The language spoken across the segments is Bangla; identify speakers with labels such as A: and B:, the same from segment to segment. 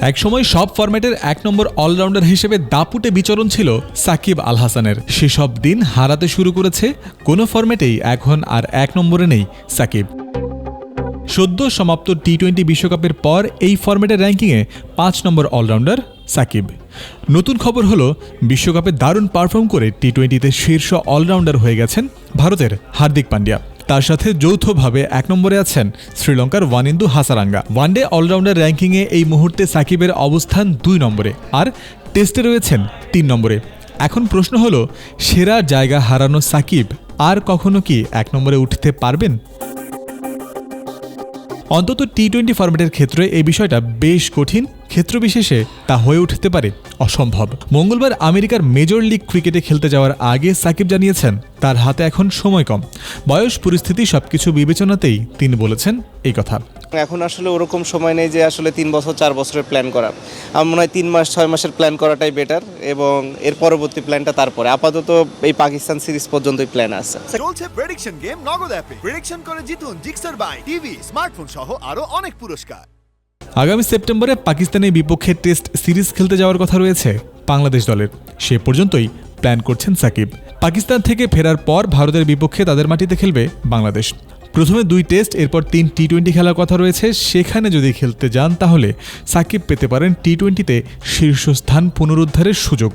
A: একসময় সব ফরম্যাটের এক নম্বর অলরাউন্ডার হিসেবে দাপুটে বিচরণ ছিল সাকিব আল হাসানের সেসব দিন হারাতে শুরু করেছে কোনো ফরম্যাটেই এখন আর এক নম্বরে নেই সাকিব। সদ্য সমাপ্ত টি টোয়েন্টি বিশ্বকাপের পর এই ফরম্যাটের র্যাঙ্কিংয়ে পাঁচ নম্বর অলরাউন্ডার সাকিব। নতুন খবর হলো, বিশ্বকাপে দারুণ পারফর্ম করে টি টোয়েন্টিতে শীর্ষ অলরাউন্ডার হয়ে গেছেন ভারতের হার্দিক পান্ডিয়া। তার সাথে যৌথভাবে এক নম্বরে আছেন শ্রীলঙ্কার ওয়ানিন্দু হাসারাঙ্গা। ওয়ানডে অলরাউন্ডার র্যাঙ্কিংয়ে এই মুহূর্তে সাকিবের অবস্থান দুই নম্বরে আর টেস্টে রয়েছেন তিন নম্বরে। এখন প্রশ্ন হলো, সেরা জায়গা হারানো সাকিব আর কখনো কি এক নম্বরে উঠতে পারবেন? অন্তত টি টোয়েন্টি ফরম্যাটের ক্ষেত্রে এই বিষয়টা বেশ কঠিন। ক্ষেত্রবিশেষে তা হয়ে উঠতে পারে অসম্ভব। মঙ্গলবার আমেরিকার মেজর লিগ ক্রিকেটে খেলতে যাওয়ার আগে সাকিব জানিয়েছেন, তার হাতে এখন সময় কম। বয়স, পরিস্থিতি সবকিছু বিবেচনাতেই তিনি বলেছেন এই কথা।
B: এখন আসলে ওরকম সময় নেই যে আসলে তিন বছর চার বছরের প্ল্যান করা। আমার মনে হয় তিন মাস ছয় মাসের প্ল্যান করাটাই বেটার এবং এর পরবর্তী প্ল্যানটা তারপরে। আপাতত এই পাকিস্তান সিরিজ পর্যন্তই প্ল্যান আছে।
C: চলছে প্রেডিকশন গেম নগদ অ্যাপে প্রেডিকশন করে জিতুন জিক্সার বাই টিভি স্মার্টফোন সহ আরও অনেক পুরস্কার।
A: আগামী সেপ্টেম্বরে পাকিস্তানের বিপক্ষে টেস্ট সিরিজ খেলতে যাওয়ার কথা রয়েছে বাংলাদেশ দলের। সে পর্যন্তই প্ল্যান করছেন সাকিব। পাকিস্তান থেকে ফেরার পর ভারতের বিপক্ষে তাদের মাটিতে খেলবে বাংলাদেশ। প্রথমে দুই টেস্ট, এরপর তিন টি টোয়েন্টি খেলার কথা রয়েছে। সেখানে যদি খেলতে যান, তাহলে সাকিব পেতে পারেন টি টোয়েন্টিতে শীর্ষস্থান পুনরুদ্ধারের সুযোগ।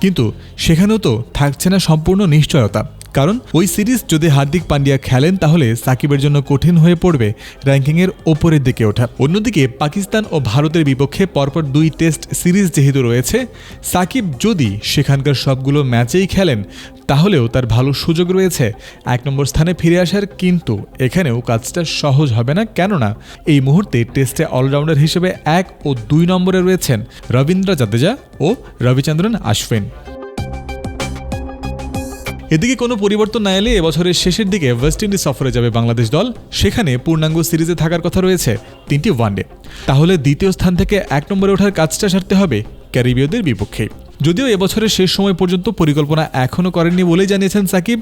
A: কিন্তু সেখানেও তো থাকছে না সম্পূর্ণ নিশ্চয়তা। কারণ ওই সিরিজ যদি হার্দিক পান্ডিয়া খেলেন, তাহলে সাকিবের জন্য কঠিন হয়ে পড়বে র্যাঙ্কিংয়ের ওপরের দিকে ওঠা। অন্যদিকে পাকিস্তান ও ভারতের বিপক্ষে পরপর দুই টেস্ট সিরিজ যেহেতু রয়েছে, সাকিব যদি সেখানকার সবগুলো ম্যাচেই খেলেন তাহলেও তার ভালো সুযোগ রয়েছে। এক নম্বর স্থানে ফিরে আসার কিন্তু এখানেও কাজটা সহজ হবে না, কেননা এই মুহূর্তে টেস্টে অলরাউন্ডার হিসেবে এক ও দুই নম্বরে রয়েছেন রবীন্দ্র জাদেজা ও রবিচন্দ্রন আশ্বিন এদিকে কোনো পরিবর্তন না এলে এবছরের শেষের দিকে ওয়েস্ট ইন্ডিজ সফরে যাবে বাংলাদেশ দল। সেখানে পূর্ণাঙ্গ সিরিজে থাকার কথা রয়েছে তিনটি ওয়ানডে। তাহলে দ্বিতীয় স্থান থেকে এক নম্বরে ওঠার কাজটা সারতে হবে ক্যারিবীয়দের বিপক্ষে। যদিও এবছরের শেষ সময় পর্যন্ত পরিকল্পনা এখনও করেননি বলেই জানিয়েছেন সাকিব।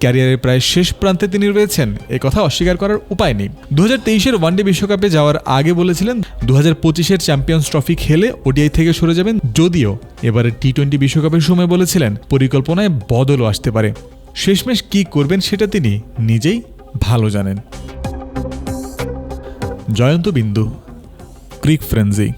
A: ক্যারিয়ারের প্রায় শেষ প্রান্তে তিনি রয়েছেন। এ কথা অস্বীকার করার উপায় নেই। দু হাজার তেইশের ওয়ানডে বিশ্বকাপে যাওয়ার আগে বলেছিলেন দু হাজার পঁচিশের চ্যাম্পিয়ন্স ট্রফি খেলে ওডিআই থেকে সরে যাবেন। যদিও এবারে টি টোয়েন্টি বিশ্বকাপের সময় বলেছিলেন, পরিকল্পনায় বদলও আসতে পারে। শেষমেশ কি করবেন সেটা তিনি নিজেই ভালো জানেন। জয়ন্ত বিন্দু, ক্রিক ফ্রেন্সি